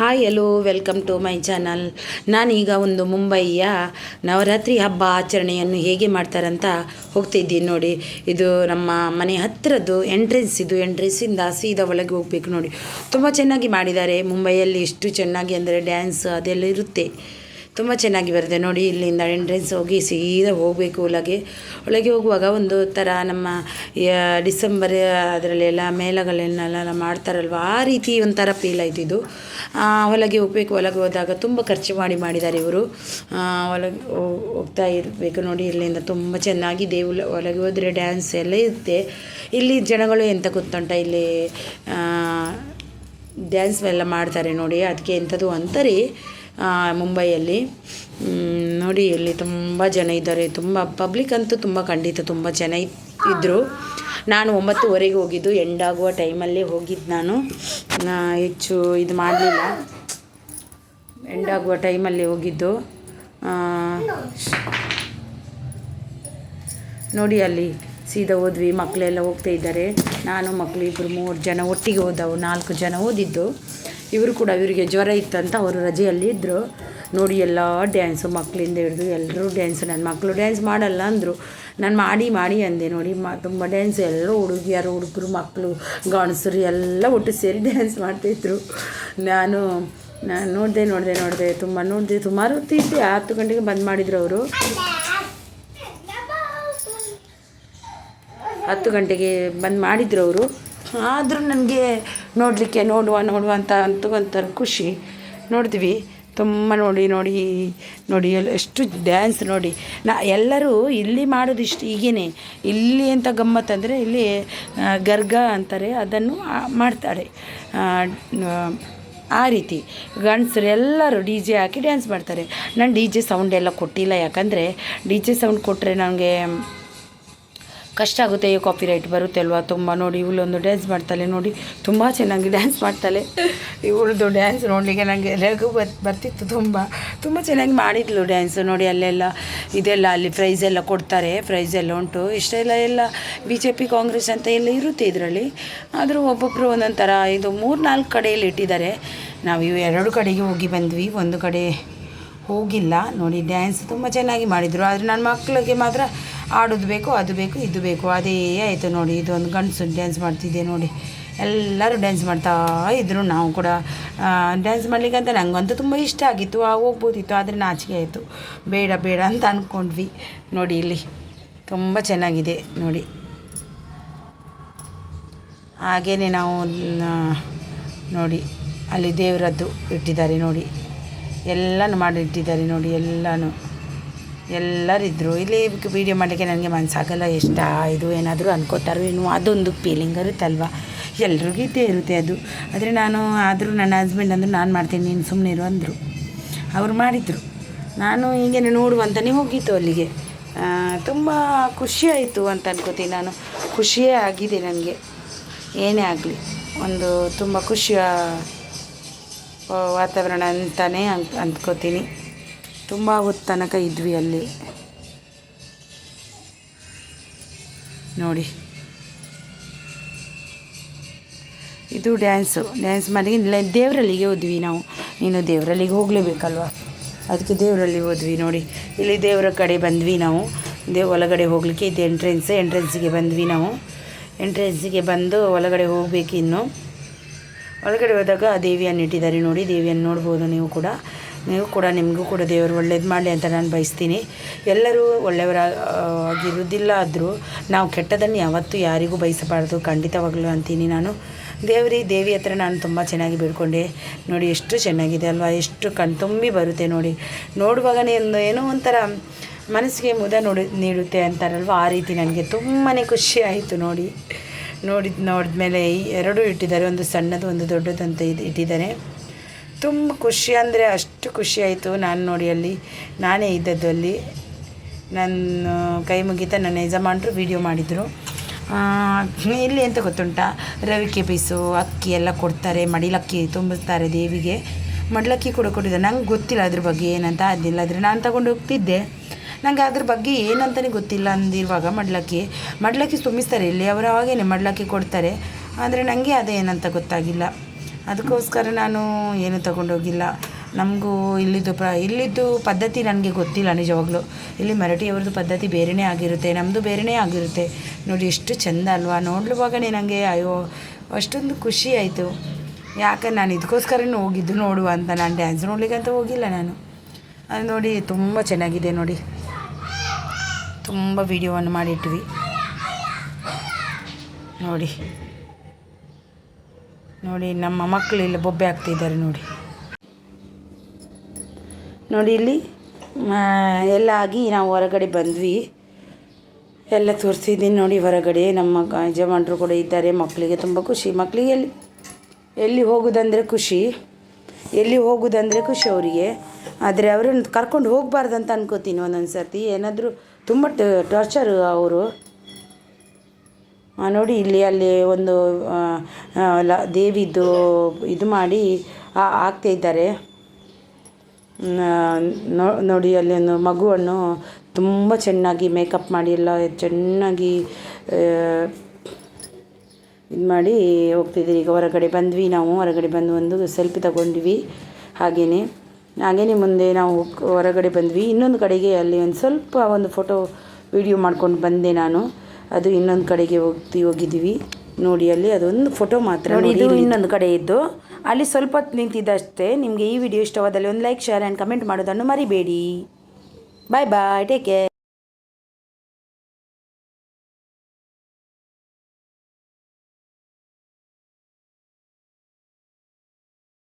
Hi hello welcome to my channel ನಾನೀಗ ಒಂದು ಮುಂಬಯಿಯ ನವರಾತ್ರಿ ಹಬ್ಬ ಆಚರಣೆಯನ್ನು ಹೇಗೆ ಮಾಡ್ತಾರಂತ ಹೋಗ್ತಿದ್ದೀನಿ ನೋಡಿ. ಇದು ನಮ್ಮ ಮನೆ ಹತ್ತಿರದ್ದು ಎಂಟ್ರೆನ್ಸ್ ಇದು ಎಂಟ್ರೆನ್ಸಿಂದ ಸೀದಾ ಒಳಗೆ ಹೋಗಬೇಕು ನೋಡಿ. ತುಂಬ ಚೆನ್ನಾಗಿ ಮಾಡಿದ್ದಾರೆ. ಮುಂಬೈಯಲ್ಲಿ ಎಷ್ಟು ಚೆನ್ನಾಗಿ ಅಂದರೆ ಡ್ಯಾನ್ಸ್ ಅದೆಲ್ಲ ಇರುತ್ತೆ. ತುಂಬ ಚೆನ್ನಾಗಿ ಬರುತ್ತೆ. ನೋಡಿ ಇಲ್ಲಿಂದ ಎಂಟ್ರೆನ್ಸ್ ಹೋಗಿ ಸೀದಾ ಹೋಗಬೇಕು ಒಳಗೆ. ಒಳಗೆ ಹೋಗುವಾಗ ಒಂದು ಥರ ನಮ್ಮ ಡಿಸೆಂಬರ್ ಅದರಲ್ಲೆಲ್ಲ ಮೇಳಗಳನ್ನೆಲ್ಲ ಮಾಡ್ತಾರಲ್ವ? ಆ ರೀತಿ ಒಂಥರ ಫೀಲ್ ಆಯ್ತು ಇದು. ಆ, ಒಳಗೆ ಹೋಗ್ಬೇಕು ಒಳಗೆ ಹೋದಾಗ ತುಂಬ ಖರ್ಚು ಮಾಡಿ ಮಾಡಿದ್ದಾರೆ ಇವರು. ಒಳಗೆ ಹೋಗ್ತಾ ಇರಬೇಕು. ನೋಡಿ ಇಲ್ಲಿಂದ ತುಂಬ ಚೆನ್ನಾಗಿ ದೇವು ಒಳಗೆ ಹೋದರೆ ಡ್ಯಾನ್ಸ್ ಎಲ್ಲ ಇರುತ್ತೆ. ಇಲ್ಲಿ ಜನಗಳು ಎಂತ ಗೊತ್ತುಂಟ? ಇಲ್ಲಿ ಡ್ಯಾನ್ಸ್ ಎಲ್ಲ ಮಾಡ್ತಾರೆ ನೋಡಿ. ಅದಕ್ಕೆ ಎಂಥದ್ದು ಅಂತರಿ ಮುಂಬೈಯಲ್ಲಿ. ನೋಡಿ, ಇಲ್ಲಿ ತುಂಬ ಜನ ಇದ್ದಾರೆ. ತುಂಬ ಪಬ್ಲಿಕ್ ಅಂತೂ ತುಂಬ ಖಂಡಿತ ತುಂಬ ಜನ ಇದ್- ಇದ್ದರು ನಾನು ಒಂಬತ್ತುವರೆಗೆ ಹೋಗಿದ್ದು. ಎಂಡಾಗುವ ಟೈಮಲ್ಲೇ ಹೋಗಿದ್ದು ನಾನು. ಹೆಚ್ಚು ಇದು ಮಾಡಲಿಲ್ಲ. ಎಂಡಾಗುವ ಟೈಮಲ್ಲಿ ಹೋಗಿದ್ದು. ನೋಡಿ, ಅಲ್ಲಿ ಸೀದಾ ಹೋದ್ವಿ. ಮಕ್ಕಳೆಲ್ಲ ಹೋಗ್ತಾ ಇದ್ದಾರೆ. ನಾನು ಮಕ್ಕಳು ಇಬ್ಬರು ಮೂರು ಜನ ಒಟ್ಟಿಗೆ ಹೋದವು. ನಾಲ್ಕು ಜನ ಓದಿದ್ದು. ಇವರು ಕೂಡ ಇವರಿಗೆ ಜ್ವರ ಇತ್ತಂತ ಅವರು ರಜೆಯಲ್ಲಿ ಇದ್ದರು ನೋಡಿ ಎಲ್ಲ ಡ್ಯಾನ್ಸು ಮಕ್ಕಳಿಂದ ಹಿಡಿದು ಎಲ್ಲರೂ ಡ್ಯಾನ್ಸ್ ನನ್ನ ಮಕ್ಕಳು ಡ್ಯಾನ್ಸ್ ಮಾಡಲ್ಲ ಅಂದರು. ನಾನು ಮಾಡಿ ಮಾಡಿ ಅಂದೆ. ನೋಡಿ ಮ, ತುಂಬ ಡ್ಯಾನ್ಸ್ ಎಲ್ಲ ಹುಡುಗಿಯರು, ಹುಡುಗರು ಮಕ್ಕಳು ಗಂಡಸರು ಎಲ್ಲ ಒಟ್ಟು ಸೇರಿ ಡ್ಯಾನ್ಸ್ ಮಾಡ್ತಿದ್ರು. ನಾನು ನಾನು ನೋಡಿದೆ ನೋಡಿದೆ ನೋಡಿದೆ. ತುಂಬ ನೋಡಿದೆ. ಸುಮಾರು ಹೊತ್ತಿದ್ದೆ ಹತ್ತು ಗಂಟೆಗೆ ಬಂದ್ ಮಾಡಿದ್ರು ಅವರು. ಹತ್ತು ಗಂಟೆಗೆ ಬಂದ್ ಮಾಡಿದ್ರು ಅವರು. ಆದರೂ ನನಗೆ ನೋಡಲಿಕ್ಕೆ ನೋಡುವ ನೋಡುವ ಅಂತ ಅಂತೂ ಒಂಥರ ಖುಷಿ. ನೋಡಿದ್ವಿ ತುಂಬ ನೋಡಿ ನೋಡಿ ನೋಡಿ ಎಷ್ಟು ಡ್ಯಾನ್ಸ್ ನೋಡಿ. ನಾ ಎಲ್ಲರೂ ಇಲ್ಲಿ ಮಾಡೋದು ಇಷ್ಟು ಈಗೇನೇ ಇಲ್ಲಿ ಅಂತ ಗಮ್ಮತ್ತಂದರೆ ಇಲ್ಲಿ ಗರ್ಗ ಅಂತಾರೆ ಅದನ್ನು ಮಾಡ್ತಾರೆ ಆ, ರೀತಿ. ಗಂಡಸರು ಎಲ್ಲರೂ ಡಿ ಜೆ ಹಾಕಿ ಡ್ಯಾನ್ಸ್ ಮಾಡ್ತಾರೆ. ನಾನು ಡಿ ಜೆ ಸೌಂಡ್ ಎಲ್ಲ ಕೊಟ್ಟಿಲ್ಲ ಯಾಕಂದರೆ ಡಿ ಜೆ ಸೌಂಡ್ ಕೊಟ್ಟರೆ ನನಗೆ ಕಷ್ಟ ಆಗುತ್ತೆ ಈ ಕಾಪಿ ರೈಟ್ ಬರುತ್ತೆ ಅಲ್ವಾ? ತುಂಬ ನೋಡಿ ಇವಳೊಂದು ಡ್ಯಾನ್ಸ್ ಮಾಡ್ತಾಳೆ ನೋಡಿ, ತುಂಬ ಚೆನ್ನಾಗಿ ಡ್ಯಾನ್ಸ್ ಮಾಡ್ತಾಳೆ. ಇವಳದು ಡ್ಯಾನ್ಸ್ ನೋಡಲಿಕ್ಕೆ ನನಗೆ ರಘು ಬರ್, ಬರ್ತಿತ್ತು ತುಂಬ. ತುಂಬ ಚೆನ್ನಾಗಿ ಮಾಡಿದ್ಲು ಡ್ಯಾನ್ಸ್ ನೋಡಿ, ಅಲ್ಲೆಲ್ಲ, ಇದೆಲ್ಲ, ಅಲ್ಲಿ ಪ್ರೈಸ್ ಎಲ್ಲ ಕೊಡ್ತಾರೆ ಪ್ರೈಸ್ ಎಲ್ಲ ಉಂಟು. ಇಷ್ಟೆಲ್ಲ ಎಲ್ಲ ಬಿ ಜೆ ಪಿ ಕಾಂಗ್ರೆಸ್ ಅಂತ ಎಲ್ಲ ಇರುತ್ತೆ ಇದರಲ್ಲಿ. ಆದರೂ ಒಬ್ಬೊಬ್ಬರು ಒಂದೊಂದು ಥರ ಇದು ಮೂರು ನಾಲ್ಕು ಕಡೆಯಲ್ಲಿ ಇಟ್ಟಿದ್ದಾರೆ. ನಾವು ಇವು ಎರಡು ಕಡೆಗೆ ಹೋಗಿ ಬಂದ್ವಿ, ಒಂದು ಕಡೆ ಹೋಗಿಲ್ಲ. ನೋಡಿ ಡ್ಯಾನ್ಸ್ ತುಂಬ ಚೆನ್ನಾಗಿ ಮಾಡಿದರು. ಆದರೆ ನನ್ನ ಮಕ್ಕಳಿಗೆ ಮಾತ್ರ ಆಡೋದು ಬೇಕು ಅದು ಬೇಕು ಇದು ಬೇಕು. ಅದೇ ಆಯಿತು ನೋಡಿ ಇದೊಂದು ಗಂಡಸು ಡ್ಯಾನ್ಸ್ ಮಾಡ್ತಿದ್ದೆ ನೋಡಿ. ಎಲ್ಲರೂ ಡ್ಯಾನ್ಸ್ ಮಾಡ್ತಾ ಇದ್ದರು ನಾವು ಕೂಡ. ಡ್ಯಾನ್ಸ್ ಮಾಡಲಿಕ್ಕಂತ ನನಗಂತೂ ತುಂಬ ಇಷ್ಟ ಆಗಿತ್ತು. ಹೋಗ್ಬೋದಿತ್ತು, ಆದರೆ ನಾಚಿಕೆ ಆಯಿತು. ಬೇಡ ಬೇಡ ಅಂತ ಅಂದ್ಕೊಂಡ್ವಿ ನೋಡಿ ಇಲ್ಲಿ, ತುಂಬ ಚೆನ್ನಾಗಿದೆ ನೋಡಿ. ಹಾಗೇ ನಾವು ನೋಡಿ, ಅಲ್ಲಿ ದೇವರದ್ದು ಇಟ್ಟಿದ್ದಾರೆ ನೋಡಿ. ಎಲ್ಲನೂ ಮಾಡಿಟ್ಟಿದ್ದಾರೆ ನೋಡಿ, ಎಲ್ಲನೂ. ಎಲ್ಲರಿದ್ದರು ಇಲ್ಲಿ ವೀಡಿಯೋ ಮಾಡಲಿಕ್ಕೆ ನನಗೆ ಮನಸ್ಸಾಗಲ್ಲ ಇಷ್ಟ ಇದು ಏನಾದರೂ ಅನ್ಕೋತಾರೋ ಏನು ಅದೊಂದು ಫೀಲಿಂಗ್ ಇರುತ್ತಲ್ವ ಎಲ್ರಿಗೂ ಇದ್ದೇ ಇರುತ್ತೆ ಅದು. ಆದರೆ ನಾನು, ಆದರೂ ನನ್ನ ಹಸ್ಬೆಂಡ್ ಅಂದರು, ನಾನು ಮಾಡ್ತೀನಿ, ನೀನು ಸುಮ್ಮನೆ ಇರು ಅಂದರು. ಅವ್ರು ಮಾಡಿದರು. ನಾನು ಹೀಗೇನೆ ನೋಡುವಂತಲೇ ಹೋಗಿತ್ತು ಅಲ್ಲಿಗೆ. ತುಂಬ ಖುಷಿಯಾಯಿತು ಅಂತ ಅನ್ಕೋತೀನಿ ನಾನು. ಖುಷಿಯೇ ಆಗಿದೆ ನನಗೆ. ಏನೇ ಆಗಲಿ, ಒಂದು ತುಂಬ ಖುಷಿಯ ವಾತಾವರಣ ಅಂತಲೇ ಅನ್ ಅಂದ್ಕೋತೀನಿ ತುಂಬ ಹೊತ್ತು ತನಕ ಇದ್ವಿ ಅಲ್ಲಿ. ನೋಡಿ. ಇದು ಡ್ಯಾನ್ಸು ಡ್ಯಾನ್ಸ್ ಮಾಡಿ ದೇವರಲ್ಲಿಗೆ ಹೋದ್ವಿ ನಾವು. ನೀನು ದೇವರಲ್ಲಿಗೆ ಹೋಗಲೇಬೇಕಲ್ವ? ಅದಕ್ಕೆ ದೇವರಲ್ಲಿ ಹೋದ್ವಿ ನೋಡಿ. ಇಲ್ಲಿ ದೇವರ ಕಡೆ ಬಂದ್ವಿ ನಾವು. ದೇವ್, ಒಳಗಡೆ ಹೋಗಲಿಕ್ಕೆ ಇದು ಎಂಟ್ರೆನ್ಸ್ ಎಂಟ್ರೆನ್ಸಿಗೆ ಬಂದ್ವಿ ನಾವು. ಎಂಟ್ರೆನ್ಸಿಗೆ ಬಂದು ಒಳಗಡೆ ಹೋಗಬೇಕು ಇನ್ನು. ಒಳಗಡೆ ಹೋದಾಗ ಆ ದೇವಿಯನ್ನು ಇಟ್ಟಿದ್ದಾರೆ ನೋಡಿ. ದೇವಿಯನ್ನು ನೋಡ್ಬೋದು ನೀವು ಕೂಡ. ನೀವು ಕೂಡ, ನಿಮಗೂ ಕೂಡ ದೇವರು ಒಳ್ಳೇದು ಮಾಡಲಿ ಅಂತ ನಾನು ಬಯಸ್ತೀನಿ. ಎಲ್ಲರೂ ಒಳ್ಳೆಯವರಾಗಿರುವುದಿಲ್ಲ ಆದರೂ ನಾವು ಕೆಟ್ಟದನ್ನು ಯಾವತ್ತೂ ಯಾರಿಗೂ ಬಯಸಬಾರ್ದು. ಖಂಡಿತವಾಗ್ಲೂ ಅಂತೀನಿ ನಾನು. ದೇವರಿ, ದೇವಿ ಹತ್ರ ನಾನು ತುಂಬ ಚೆನ್ನಾಗಿ ಬಿಡ್ಕೊಂಡೆ. ನೋಡಿ, ಎಷ್ಟು ಚೆನ್ನಾಗಿದೆ ಅಲ್ವಾ? ಎಷ್ಟು ಕಣ್ತುಂಬಿ ಬರುತ್ತೆ ನೋಡಿ. ನೋಡುವಾಗನೇ ಒಂದು ಏನೋ ಒಂಥರ ಮನಸ್ಸಿಗೆ ಮುದ ನೋಡಿ, ನೀಡುತ್ತೆ ಅಂತಾರಲ್ವ? ಆ ರೀತಿ ನನಗೆ ತುಂಬಾ ಖುಷಿ ಆಯಿತು ನೋಡಿ. ನೋಡಿದ ನೋಡಿದ್ಮೇಲೆ ಮೇಲೆ ಎರಡೂ ಇಟ್ಟಿದ್ದಾರೆ. ಒಂದು ಸಣ್ಣದು, ಒಂದು ದೊಡ್ಡದಂತ ಇದು ಇಟ್ಟಿದ್ದಾರೆ. ತುಂಬ ಖುಷಿ ಅಂದರೆ ಅಷ್ಟು ಖುಷಿ ಆಯಿತು ನಾನು ನೋಡಿ ಅಲ್ಲಿ. ನಾನೇ ಇದ್ದದ್ದು ಅಲ್ಲಿ. ನನ್ನ ಕೈ ಮುಗಿತ ನನ್ನ ಯಜಮಾನರು ವೀಡಿಯೋ ಮಾಡಿದರು. ಇಲ್ಲಿ ಎಂತ ಗೊತ್ತುಂಟ? ರವಿಕೆ ಪೀಸು ಅಕ್ಕಿ ಎಲ್ಲ ಕೊಡ್ತಾರೆ, ಮಡಿಲಕ್ಕಿ ತುಂಬಿಸ್ತಾರೆ ದೇವಿಗೆ. ಮಡಿಲಕ್ಕಿ ಕೂಡ ಕೊಟ್ಟಿದ್ದೆ ನಂಗೆ ಗೊತ್ತಿಲ್ಲ ಅದ್ರ ಬಗ್ಗೆ ಏನಂತ, ಅದಿಲ್ಲ. ಆದರೆ ನಾನು ತಗೊಂಡು ಹೋಗ್ತಿದ್ದೆ. ನನಗೆ ಅದ್ರ ಬಗ್ಗೆ ಏನಂತಲೇ ಗೊತ್ತಿಲ್ಲ ಅಂದಿರುವಾಗ ಮಡ್ಲಕ್ಕಿ. ಮಡ್ಲಕ್ಕಿ ತುಂಬಿಸ್ತಾರೆ ಇಲ್ಲಿ ಅವರು ಹಾಗೇನೆ ಮಡ್ಲಕ್ಕಿ ಕೊಡ್ತಾರೆ. ಆದರೆ ನನಗೆ ಅದೇನಂತ ಗೊತ್ತಾಗಿಲ್ಲ. ಅದಕ್ಕೋಸ್ಕರ ನಾನು ಏನು ತಗೊಂಡೋಗಿಲ್ಲ. ನಮಗೂ ಇಲ್ಲಿದ್ದು ಪ್ರ, ಇಲ್ಲಿದ್ದು ಪದ್ಧತಿ ನನಗೆ ಗೊತ್ತಿಲ್ಲ ನಿಜವಾಗ್ಲೂ. ಇಲ್ಲಿ ಮರಾಠಿಯವ್ರದ್ದು ಪದ್ಧತಿ ಬೇರೆಯೇ ಆಗಿರುತ್ತೆ ನಮ್ಮದು ಬೇರೆಯೇ ಆಗಿರುತ್ತೆ. ನೋಡಿ, ಎಷ್ಟು ಚೆಂದ ಅಲ್ವಾ? ನೋಡ್ಲುವಾಗನೇ ನನಗೆ, ಅಯ್ಯೋ, ಅಷ್ಟೊಂದು ಖುಷಿ ಆಯಿತು. ಯಾಕೆ ನಾನು ಇದಕ್ಕೋಸ್ಕರ ಹೋಗಿದ್ದು ನೋಡುವ ಅಂತ ನಾನು ಡ್ಯಾನ್ಸ್ ನೋಡ್ಲಿಕ್ಕೆ ಅಂತ ಹೋಗಿಲ್ಲ ನಾನು. ಅದು ನೋಡಿ, ತುಂಬ ಚೆನ್ನಾಗಿದೆ ನೋಡಿ. ತುಂಬ ವಿಡಿಯೋವನ್ನು ಮಾಡಿಟ್ವಿ. ನೋಡಿ. ನೋಡಿ, ನಮ್ಮ ಮಕ್ಕಳು ಇಲ್ಲಿ ಬೊಬ್ಬೆ ಆಗ್ತಿದ್ದಾರೆ ನೋಡಿ. ನೋಡಿ ಇಲ್ಲಿ ಎಲ್ಲ ಆಗಿ ನಾವು ಹೊರಗಡೆ ಬಂದ್ವಿ. ಎಲ್ಲ ತೋರಿಸಿದ್ದೀನಿ ನೋಡಿ ಹೊರಗಡೆ. ನಮ್ಮ ಯಜಮಾನರು ಕೂಡ ಇದ್ದಾರೆ, ಮಕ್ಕಳಿಗೆ ತುಂಬ ಖುಷಿ. ಮಕ್ಕಳಿಗೆ ಎಲ್ಲಿ ಎಲ್ಲಿ ಹೋಗೋದಂದರೆ ಖುಷಿ. ಎಲ್ಲಿ ಹೋಗೋದಂದರೆ ಖುಷಿ ಅವರಿಗೆ. ಆದರೆ ಅವರನ್ನು ಕರ್ಕೊಂಡು ಹೋಗಬಾರ್ದು ಅಂತ ಅನ್ಕೋತೀನಿ ಒಂದೊಂದು ಸರ್ತಿ ಏನಾದರೂ ತುಂಬ ಟಾರ್ಚರ್ ಅವರು. ನೋಡಿ ಇಲ್ಲಿ ಅಲ್ಲಿ ಒಂದು ಲ, ದೇವಿದು ಇದು ಮಾಡಿ ಹಾಕ್ತಾ ಇದ್ದಾರೆ. ನೋಡಿ ಅಲ್ಲಿ ಒಂದು ಮಗುವನ್ನು ತುಂಬ ಚೆನ್ನಾಗಿ ಮೇಕಪ್ ಮಾಡಿ, ಎಲ್ಲ ಚೆನ್ನಾಗಿ ಇದು ಮಾಡಿ ಹೋಗ್ತಿದ್ದೀರಿ. ಈಗ ಹೊರಗಡೆ ಬಂದ್ವಿ ನಾವು, ಹೊರಗಡೆ ಬಂದು ಒಂದು ಸೆಲ್ಫಿ ತಗೊಂಡ್ವಿ ಹಾಗೆಯೇ ಹಾಗೇ ಮುಂದೆ ನಾವು ಹೊರಗಡೆ ಬಂದ್ವಿ. ಇನ್ನೊಂದು ಕಡೆಗೆ ಅಲ್ಲಿ ಒಂದು ಸ್ವಲ್ಪ ಒಂದು ಫೋಟೋ, ವಿಡಿಯೋ ಮಾಡ್ಕೊಂಡು ಬಂದೆ ನಾನು. ಅದು ಇನ್ನೊಂದು ಕಡೆಗೆ ಹೋಗ್ತಿ ಹೋಗಿದ್ದೀವಿ ನೋಡಿ ಅಲ್ಲಿ ಅದೊಂದು ಫೋಟೋ ಮಾತ್ರ ನೋಡಿ ಇದು ಇನ್ನೊಂದು ಕಡೆ ಇದ್ದು. ಅಲ್ಲಿ ಸ್ವಲ್ಪ ಹೊತ್ತು ನಿಂತಿದ್ದಷ್ಟೇ ನಿಮಗೆ ಈ ವಿಡಿಯೋ ಇಷ್ಟವಾದಲ್ಲಿ ಒಂದು ಲೈಕ್ ಶೇರ್ ಆ್ಯಂಡ್ ಕಮೆಂಟ್ ಮಾಡೋದನ್ನು ಮರಿಬೇಡಿ. ಬಾಯ್ ಬಾಯ್ ಟೇಕ್ ಕೇರ್